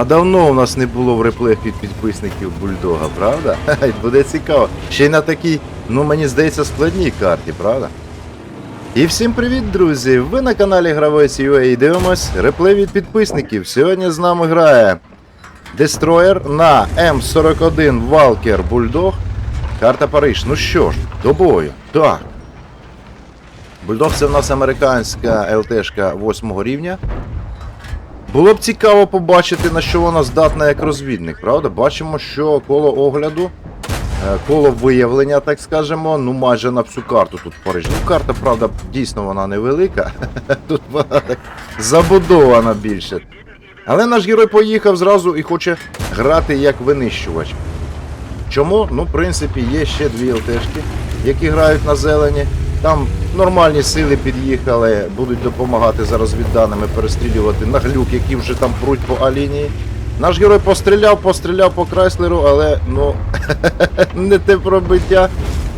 А давно у нас не було в реплеях від підписників бульдога, правда? Буде цікаво. Ще й на такій, ну мені здається, складній карті, правда? І всім привіт, друзі! Ви на каналі Гравець і дивимось реплей від підписників. Сьогодні з нами грає Destroyer на М41 Walker Bulldog. Карта Париж. Ну що ж, до бою. Так. Бульдог це в нас американська ЛТшка 8 рівня. Було б цікаво побачити, на що вона здатна як розвідник, правда? Бачимо, що коло огляду, е, коло виявлення, так скажемо, ну майже на всю карту тут в Парижі. Ну, карта, правда, дійсно вона невелика. Тут вона так забудована більше. Але наш герой поїхав зразу і хоче грати як винищувач. Чому? Ну, в принципі, є ще дві ЛТшки, які грають на зелені. Там нормальні сили під'їхали, будуть допомагати за розвідданими перестрілювати на глюк, які вже там пруть по А-лінії. Наш герой постріляв, постріляв по Крайслеру, але ну не те пробиття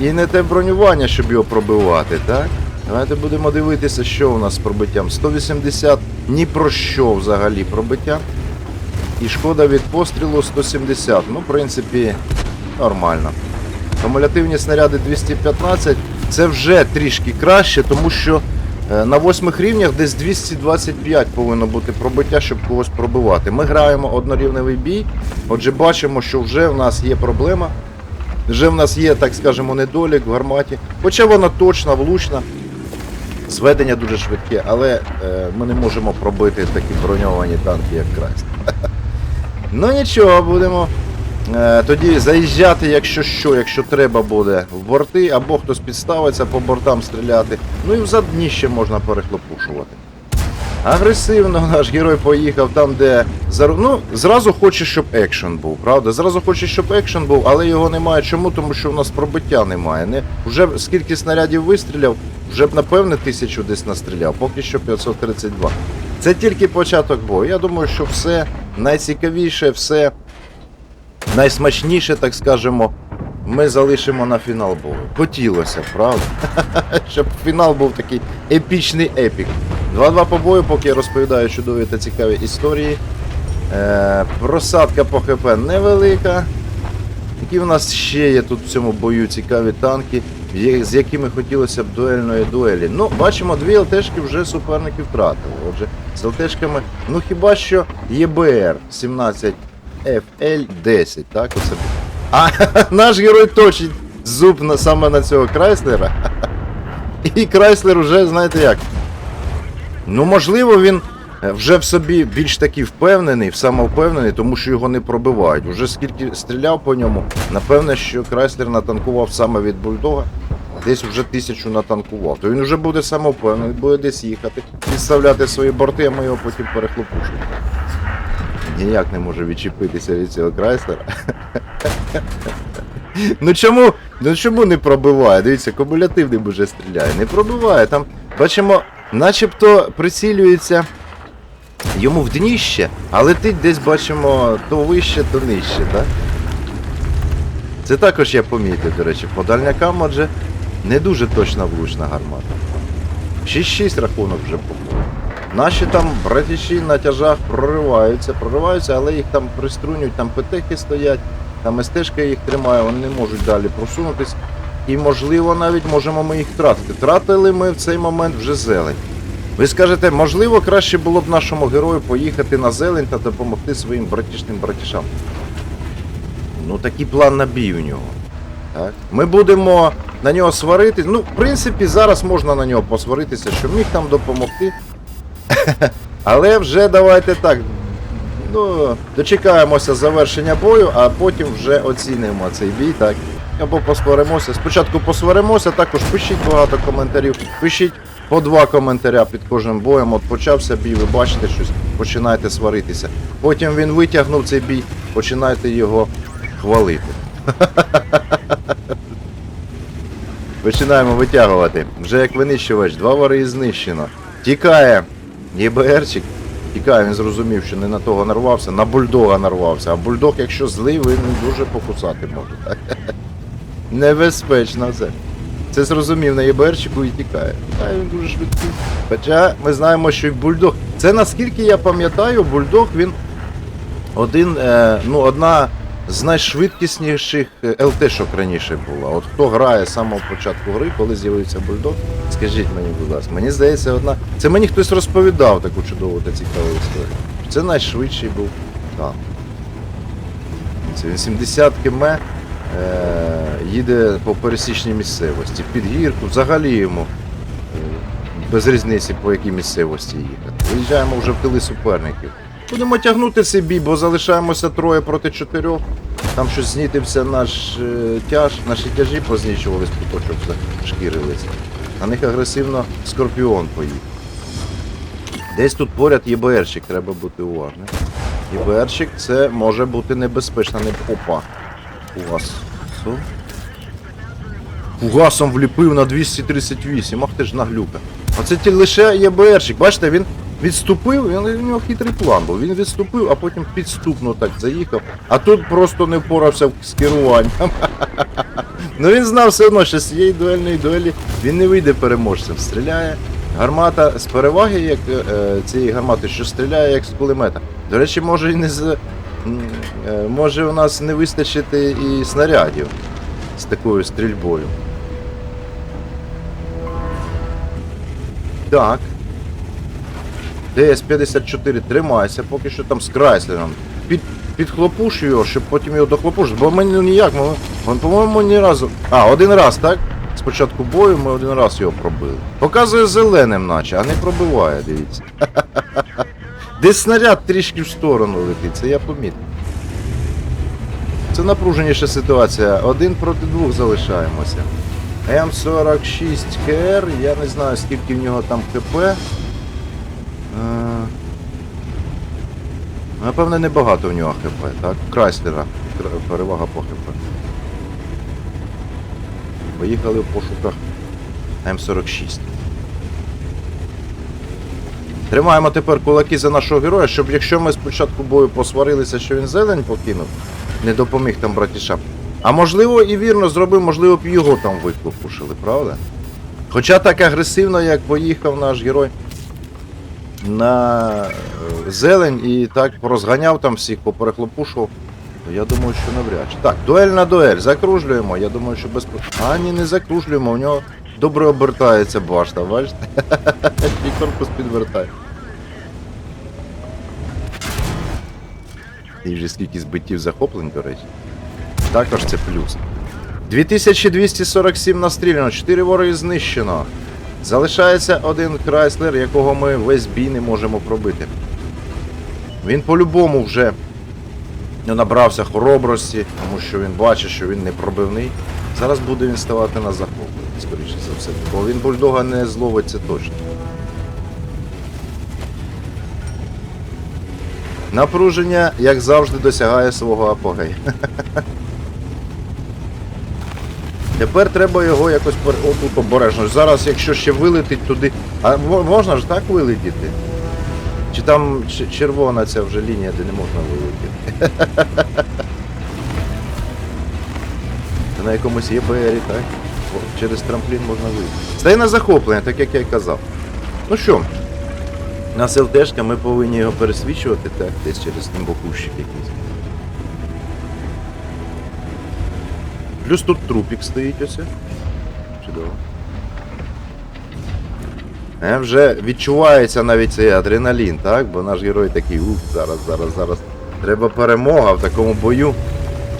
і не те бронювання, щоб його пробивати, так? Давайте будемо дивитися, що у нас з пробиттям. 180 ні про що взагалі пробиття. І шкода від пострілу 170. Ну, в принципі, нормально. Кумулятивні снаряди 215 це вже трішки краще, тому що е, на восьмих рівнях десь 225 повинно бути пробиття, щоб когось пробивати. Ми граємо однорівневий бій, отже, бачимо, що вже в нас є проблема. Вже в нас є, так скажемо, недолік в гарматі. Хоча вона точна, влучна. Зведення дуже швидке, але е, ми не можемо пробити такі броньовані танки, як Крайст. Ну нічого, будемо тоді заїжджати, якщо що, якщо треба буде в борти, або хтось підставиться по бортам стріляти. Ну і взад дніще можна перехлопушувати. Агресивно наш герой поїхав там, де ну, зразу хоче, щоб екшен був, правда? Зразу хоче, щоб екшен був, але його немає. Чому? Тому що в нас пробиття немає. Не, вже скільки снарядів вистріляв, вже б напевне тисячу десь настріляв, поки що 532. Це тільки початок бою. Я думаю, що все найцікавіше, все найсмачніше, так скажемо, ми залишимо на фінал бою. Хотілося, правда? Щоб фінал був такий епічний епік. 2-2 по бою, поки я розповідаю чудові та цікаві історії. Е, просадка по ХП невелика. Які в нас ще є тут в цьому бою цікаві танки, з якими хотілося б дуельної дуелі. Ну, бачимо, дві ЛТшки вже суперники втратили. Отже, з ЛТшками, ну хіба що ЄБР 17 FL10, так? Оце. А наш герой точить зуб на, саме на цього Крайслера. І Крайслер уже, знаєте як. Ну, можливо, він вже в собі більш такий впевнений, самовпевнений, тому що його не пробивають. Уже скільки стріляв по ньому, напевне, що Крайслер натанкував саме від бульдога. Десь вже тисячу натанкував. То він вже буде самовпевнений, буде десь їхати, підставляти свої борти, а ми його потім перехлопушимо. Ніяк не може відчепитися від цього Крайслера. Ну чому? Ну чому не пробиває? Дивіться, кумулятивний вже стріляє. Не пробиває. Там бачимо, начебто прицілюється йому в дніще, а летить десь бачимо то вище, то нижче, так? Це також я помітив, до речі, по дальнякам, не дуже точна влучна гармата. 6-6 рахунок вже був. Наші там братіші на тяжах прориваються, прориваються, але їх там приструнюють, там ПТХи стоять, там СТшка їх тримає, вони не можуть далі просунутись. І можливо навіть можемо ми їх втратити. Тратили ми в цей момент вже зелень. Ви скажете, можливо, краще було б нашому герою поїхати на зелень та допомогти своїм братішним братішам. Ну такий план на бій у нього. Так. Ми будемо на нього сваритись. Ну, в принципі, зараз можна на нього посваритися, що міг там допомогти. Але вже давайте так. Ну, дочекаємося завершення бою, а потім вже оцінимо цей бій, так. Або посваримося. Спочатку посваримося, також пишіть багато коментарів. Пишіть по два коментаря під кожним боєм. От почався бій, ви бачите щось, починаєте сваритися. Потім він витягнув цей бій, починайте його хвалити. Починаємо витягувати. Вже як винищувач, два вари знищено. Тікає ЄБРчик. Тікає, він зрозумів, що не на того нарвався, на бульдога нарвався. А бульдог, якщо злий, він дуже покусати може. Небезпечно це. Це зрозумів на ЄБРчику і тікає. Тікає він дуже швидкий. Хоча ми знаємо, що і бульдог. Це наскільки я пам'ятаю, бульдог він один, е, ну, одна з найшвидкісніших е, ЛТ-шок раніше була. От хто грає з самого початку гри, коли з'явився бульдог, скажіть мені, будь ласка, мені здається, одна. Це мені хтось розповідав таку чудову та цікаву історію. Це найшвидший був танк. Це він 70 км е, їде по пересічній місцевості, під гірку, взагалі йому е, без різниці по якій місцевості їхати. Виїжджаємо вже в тили суперників. Будемо тягнути бій, бо залишаємося троє проти чотирьох. Там щось знітився наш е, тяж, наші тяжі познічувались, куточок зашкірилися. На них агресивно скорпіон поїхав. Десь тут поряд ЄБРщик, треба бути уважним. ЄБРщик це може бути небезпечно, не опа. Фугас. Фугасом вліпив на 238, ах ти ж наглюка. Оце лише ЄБРщик. Бачите, він відступив, він, у нього хитрий план був. Він відступив, а потім підступно так заїхав. А тут просто не впорався з керуванням. Ну він знав все одно, що з цієї дуельної дуелі він не вийде переможцем. Стріляє. Гармата з переваги, як е, цієї гармати, що стріляє як з кулемета. До речі, може і не з. е, Може у нас не вистачити і снарядів з такою стрільбою. Так. ДС-54 тримайся, поки що там з Крайслером. Під, підхлопуш його, щоб потім його дохлопушити. Бо ми ну, ніяк, ми, по-моєму, ні разу. А, один раз, так? Спочатку бою ми один раз його пробили. Показує зеленим, наче, а не пробиває, дивіться. Десь снаряд трішки в сторону летить, це я помітив. Це напруженіша ситуація. Один проти двох залишаємося. М46 КР, я не знаю скільки в нього там ХП. Напевне, небагато в нього ХП, так? Крайслера. Перевага по ХП. Поїхали в пошуках М46. Тримаємо тепер кулаки за нашого героя, щоб якщо ми спочатку бою посварилися, що він зелень покинув, не допоміг там братішам. А можливо і вірно зробив, можливо б його там виклопушили, правда? Хоча так агресивно, як поїхав наш герой на е, зелень і так розганяв там всіх, поперехлопушував, я думаю, що навряд чи. Так, дуель на дуель, закружлюємо. Я думаю, що без. А ні, не закружлюємо, у нього добре обертається башта, бачите? І корпус підвертає. І вже скільки збиттів захоплень, до речі. Також це плюс. 2247 настріляно, 4 вороги знищено. Залишається один Крайслер, якого ми весь бій не можемо пробити. Він по-любому вже набрався хоробрості, тому що він бачить, що він не пробивний. Зараз буде він ставати на захоплення, скоріше за все. Бо він бульдога не зловить це точно. Напруження, як завжди, досягає свого апогею. Тепер треба його якось отут обережно. Зараз, якщо ще вилетить туди. А можна ж так вилетіти? Чи там червона ця вже лінія, де не можна вилетіти? На якомусь ЄБРі, так? Через трамплін можна вийти. Стає на захоплення, так як я й казав. Ну що, на СЛТшка ми повинні його пересвічувати так, десь через німбокущик якийсь. Плюс тут трупік стоїть ось. Чудово. Е, вже відчувається навіть цей адреналін, так? Бо наш герой такий, ух, зараз, зараз, зараз. Треба перемога в такому бою.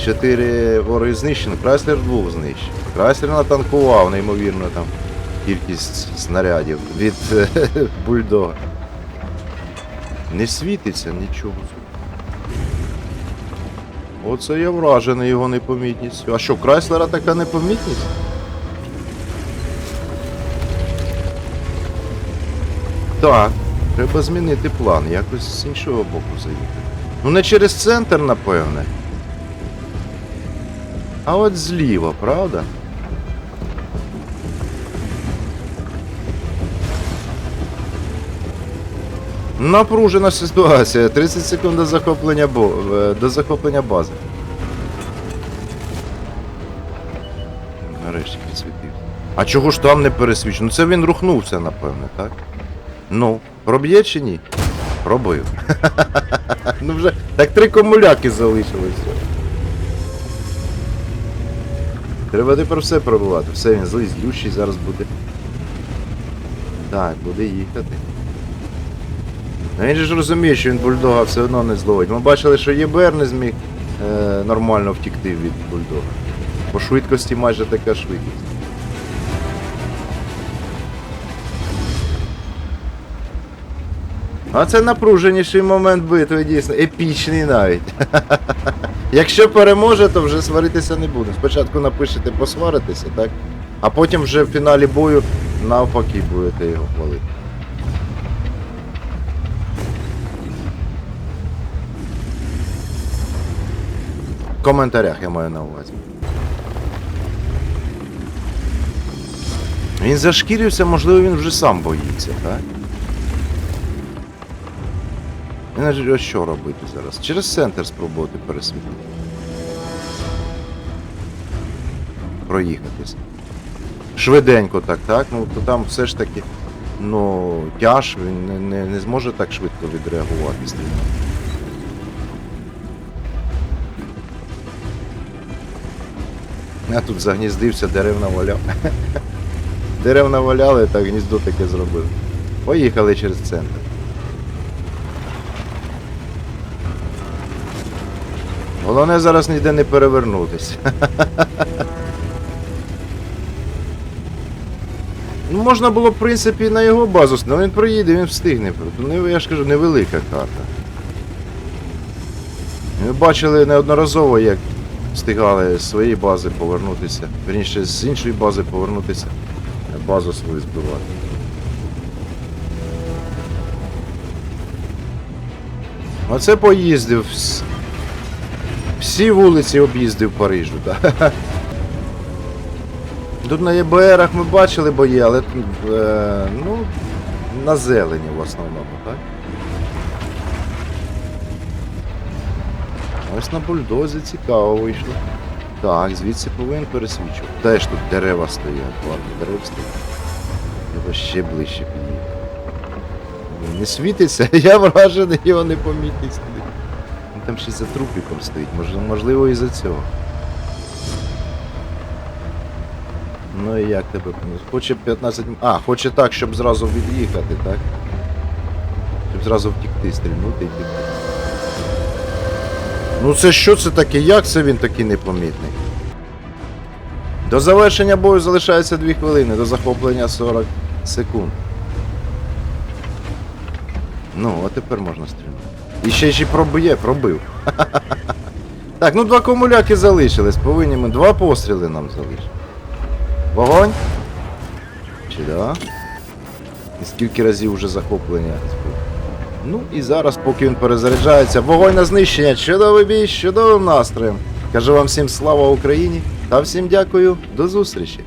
Чотири вороги знищено, Крайслер двох знищив. Крайслер натанкував, неймовірно там кількість снарядів від бульдога. Не світиться нічого. Оце я вражений його непомітністю. А що, Крайслера така непомітність? Так, треба змінити план, якось з іншого боку заїхати. Ну не через центр, напевне. А от зліва, правда? Напружена ситуація. 30 секунд до захоплення, бо... е, до захоплення бази. Нарешті підсвітив. А чого ж там не пересвічено? Ну це він рухнувся, напевне, так? Ну, проб'є чи ні? Пробую. ну вже. Так три комуляки залишилось. Треба тепер все пробувати. Все, він злий, злющий зараз буде. Так, буде їхати. Ну він же ж розуміє, що він бульдога все одно не зловить. Ми бачили, що ЄБР не зміг е, нормально втікти від бульдога. По швидкості майже така швидкість. А це напруженіший момент битви, дійсно, епічний навіть. Якщо переможе, то вже сваритися не буде. Спочатку напишете посваритися, так? А потім вже в фіналі бою навпаки будете його хвалити. В коментарях я маю на увазі. Він зашкірився, можливо, він вже сам боїться, так? Він що робити зараз? Через центр спробувати пересвітлити. Проїхатись. Швиденько так, так? Ну то там все ж таки, ну, тяж, він не, не, не зможе так швидко відреагувати стрільно. Я тут загніздився, дерев наваляв. Дерев наваляли, так гніздо таке зробив. Поїхали через центр. Головне зараз ніде не перевернутися. Ну, можна було, в принципі, на його базу, але він проїде, він встигне. Тут Я ж кажу, невелика карта. Ми бачили неодноразово, як встигали з своєї бази повернутися. Верніше, з іншої бази повернутися, базу свою збивати. Оце поїздив. Всі вулиці об'їздив Парижу, так. Тут на ЄБРах ми бачили бої, але тут, е, ну, на зелені в основному, так? Ось на бульдозі цікаво вийшло. Так, звідси повинен пересвічувати. Теж тут дерева стоять, ладно, дерев стоять. Треба ще ближче під'їхати. Не світиться, я вражений, його не помітить сюди. Він там ще за трупіком стоїть, можливо і за цього. Ну і як тебе? Хоче 15. А, хоче так, щоб зразу від'їхати, так? Щоб зразу втікти, стрільнути і втікти. Ну це що це таке? Як це він такий непомітний? До завершення бою залишається 2 хвилини, до захоплення 40 секунд. Ну, а тепер можна стрільнути. І ще ж і пробив. Так, ну два комуляки залишились, повинні ми. Два постріли нам залишились. Вогонь? Чи да? І скільки разів вже захоплення збив? Ну і зараз, поки він перезаряджається, вогонь на знищення, чудовий бій, з чудовим настроєм. Кажу вам всім слава Україні та всім дякую, до зустрічі!